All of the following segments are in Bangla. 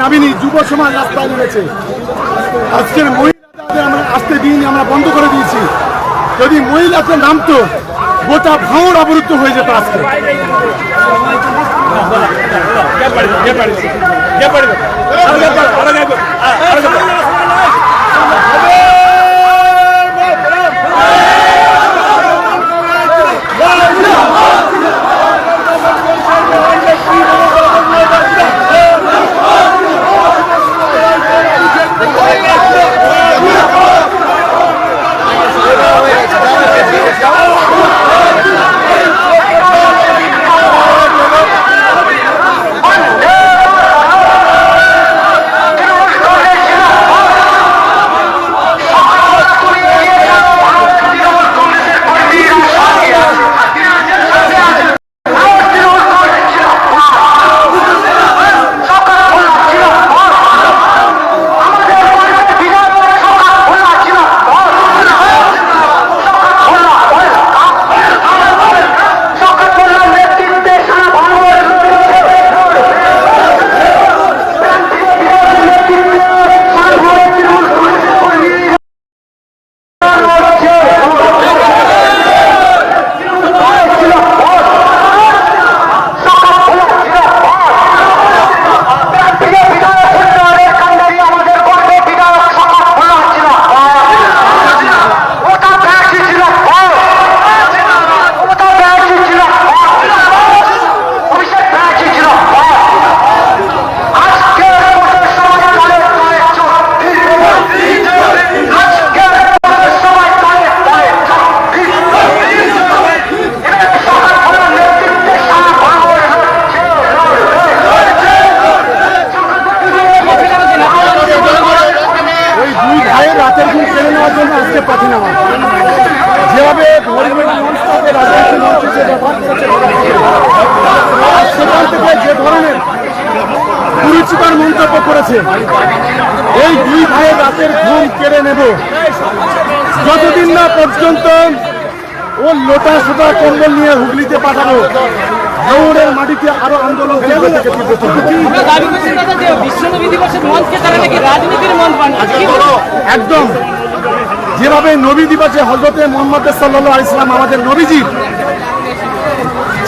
নামিনি যুব সমাজ রাস্তায় নেমেছে আজকের মহিলাদের আমরা আসতে দিন আমরা বন্ধ করে দিয়েছি যদি মহিলাদের নামতো গোটা ভাঙর অবরুদ্ধ হয়ে যেত আজকে ওই রাজনৈতিক ব্যবহার করেছে সেখান থেকে যে ধরনের কুরুচিকর মন্তব্য করেছে। এই দুই ভাইয়ের রাতের ঘুম কেড়ে নেব। যতদিন না পর্যন্ত ও লোটা সোটা কম্বল নিয়ে হুগলিতে পাঠাবো দৌড়ের মাটিতে আরও আন্দোলন? একদম। যেভাবে নবী দিবসে হজরতে মোহাম্মদ সাল্লাহ ইসলাম আমাদের নবীজি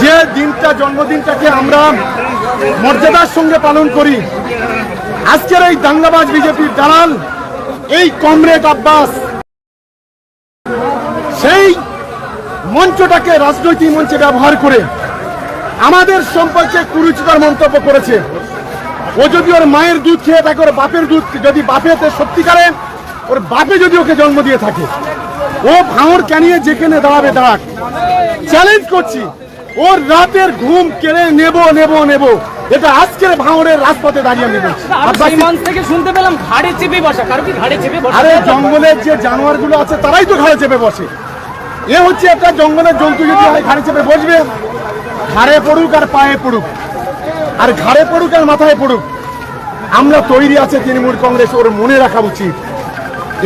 যে দিনটা জন্মদিনটাকে আমরা মর্যাদার সঙ্গে পালন করি, আজকের এই দাঙ্গাবাজ বিজেপির দালাল, এই কমরেড আব্বাস, সেই মঞ্চটাকে রাজনৈতিক মঞ্চে ব্যবহার করে আমাদের সম্পর্কে কুরুচিকর মন্তব্য করেছে। ও যদি ওর মায়ের দুধ খেয়ে থাকে, ওর বাপের দুধ যদি বাপেতে সত্যিকারে, ওর বাপে যদি ওকে জন্ম দিয়ে থাকে, ও ভাঙড় ক্যানিয়ে যেখানে দাঁড়াবে, দাঁড়াক। চ্যালেঞ্জ করছি। ওর রাতের ঘুম কেড়ে নেব নেব নেব। এটা আজকের ভাঙড়ের রাজপথে দাঁড়িয়ে আমি বলছি মঞ্চ থেকে শুনতে পেলাম ঘাড়ে চেপে বসা। কারও কি ঘাড়ে চেপে বসা? আরে জঙ্গলের যে জানোয়ারগুলো আছে তারাই তো ঘাড়ে চেপে বসে। এ হচ্ছে একটা জঙ্গলের জন্তু যদি হয় ঘাড়ে চেপে বসবে। ঘাড়ে পড়ুক আর পায়ে পড়ুক। আর ঘাড়ে পড়ুক আর মাথায় পড়ুক। আমরা তৈরি আছে তৃণমূল কংগ্রেস ওর মনে রাখা উচিত।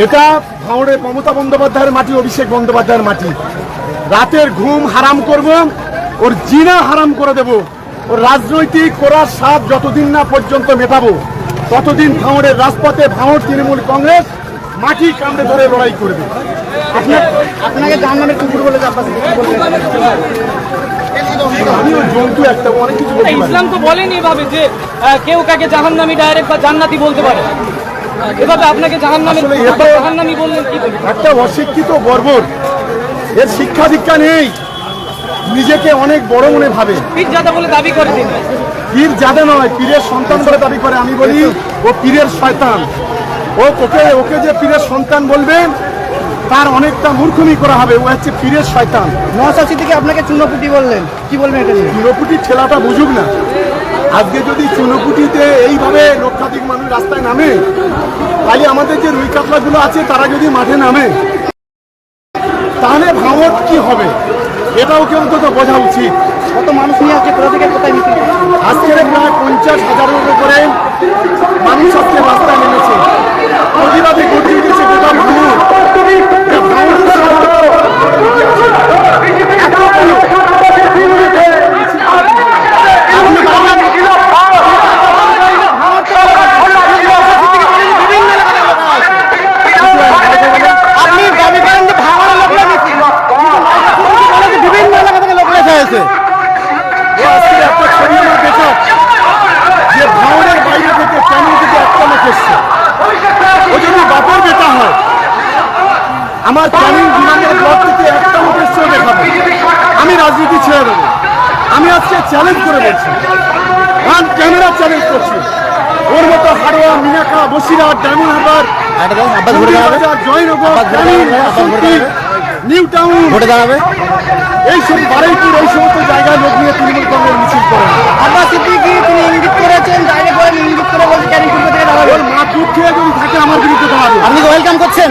এটা ভাঙড়ে মমতা বন্দ্যোপাধ্যায়ের মাটি অভিষেক বন্দ্যোপাধ্যায়ের মাটি। রাতের ঘুম হারাম করব। ওর জিনা হারাম করে দেব। ওর রাজনৈতিক করার স্বাদ যতদিন না পর্যন্ত মেটাবো ততদিন ভাঙড়ের রাজপথে ভাঙড় তৃণমূল কংগ্রেস মাটি কামড়ে ধরে লড়াই করবে। আপনাকে জাহান্নামের কুকুর বলে আমিও জন্তু একটা অনেক কিছু ইসলাম তো বলেনি এভাবে যে কেউ কাকে জাহান্নামি ডাইরেক্ট বা জান্নাতি বলতে পারে। এভাবে আপনাকে জাহান্নামি জাহান্নামি বললেন কি একটা অশিক্ষিত বর্বর। এর শিক্ষা দীক্ষা নেই। নিজেকে অনেক বড় মনে ভাবে। পীর জাদা বলে দাবি করে তিনি। পীর যাদে নয় পীরের সন্তান বলে দাবি করে। আমি বলি ও পীরের শয়তান। ও ওকে ওকে যে পীরের সন্তান বলবেন তার অনেকটা মূর্খমি করা হবে। ও হচ্ছে পীরের শয়তান। নশাশি থেকে আপনাকে চুনোপুটি বললেন। কি বলবেন এটা চুনোপুটির ছেলেটা বুঝুক না। আজকে যদি চুনোপুটিতে এইভাবে লক্ষাধিক মানুষ রাস্তায় নামে তাহলে আমাদের যে রুই কাতলাগুলো আছে তারা যদি মাঠে নামে তাহলে ভাঙট কি হবে? এটাও কিন্তু অন্তত বোঝা উচিত? কত মানুষ নিয়ে আজকে কোথা থেকে কোথায় মিটিং আজকের প্রায় পঞ্চাশ হাজারের উপরে মানুষ আজকে রাস্তায় নেমেছে। প্রতিবাদে গঠিয়ে উঠেছে গোটা ভাঙড় এটা ভাঙড় আপনি বাংলা- আমার ক্যানিং বিমানের ব্লক থেকে একটা উদ্দেশ্য দেখাবো আমি রাজনীতি ছেড়ে দেবো আমি আজকে চ্যালেঞ্জ করে ক্যামেরা চ্যালেঞ্জ করছি। ওর মতো Haroa Minakhan Basirhat Diamond Harbour Joynagar New Town. ভোটে দাঁড়াবে। এই সব বারুইপুর এই সমস্ত জায়গায় লোক নিয়ে তৃণমূল কংগ্রেস মিছিল করে। আব্বাস সিদ্দিকি তিনি ইঙ্গিত করেছেন করে ইঙ্গিত করে বলছে ক্যানিং পূর্ব থেকে দাঁড়াবে। ওর মা দুধ খেয়ে যদি থাকে আমার বিরুদ্ধে দাঁড়াবে। আপনি ওয়েলকাম করছেন।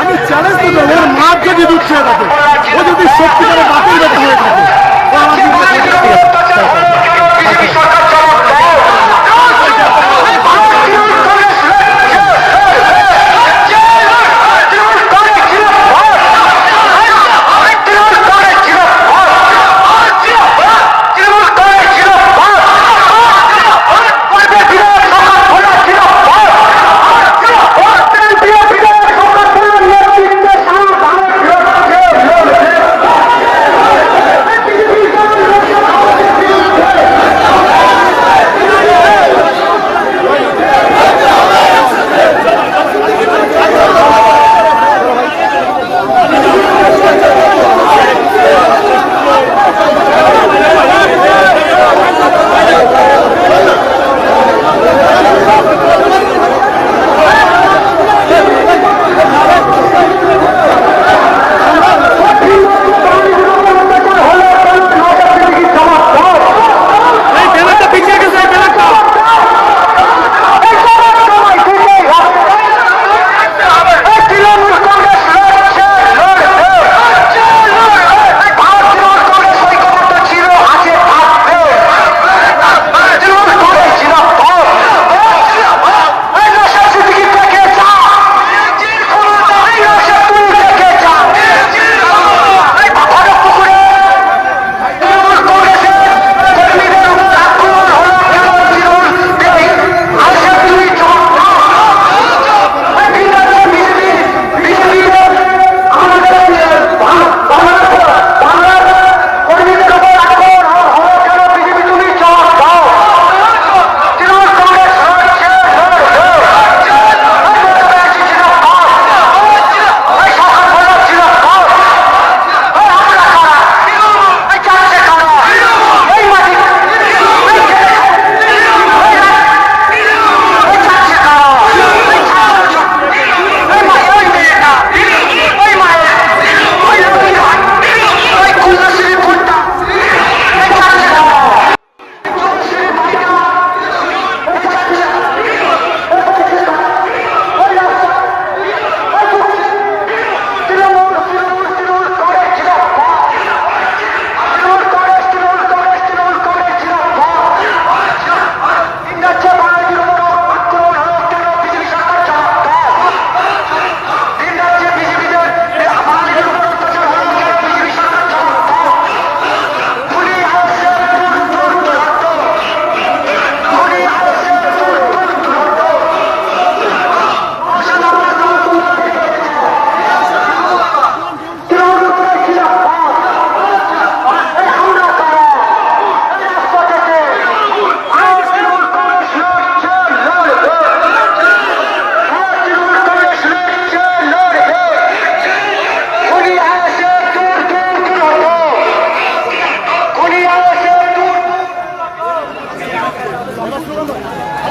আমি চ্যালেঞ্জ দেবো ওর মা যদি দুধ খেয়ে থাকে। ও যদি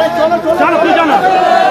চলো চলো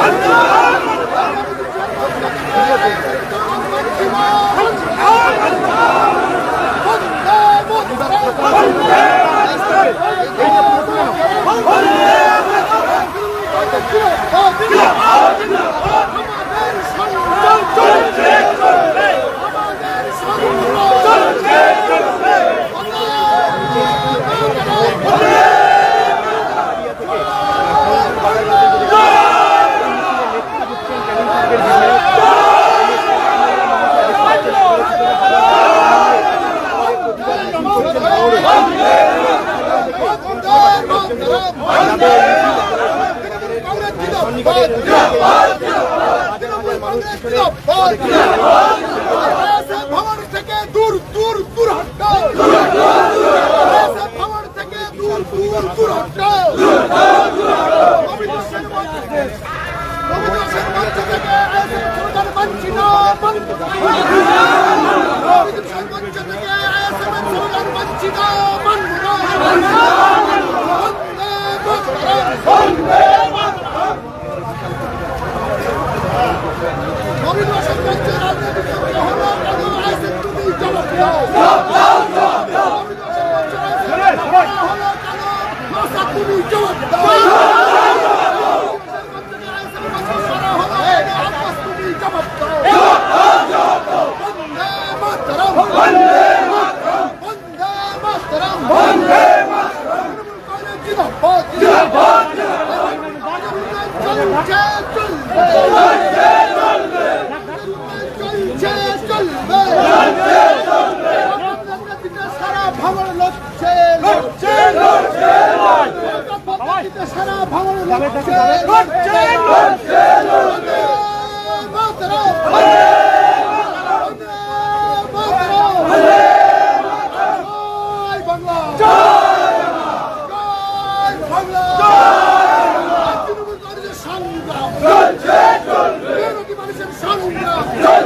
আল্লাহ ভবন থেকে দূর দূর দূর ভবন থেকে দূর দূর দূর বঞ্চিত অভিবাসন রাজনীতি হলো আইসিটি জনপ্রিয়। সংগ্রাম মানুষের সংগ্রাম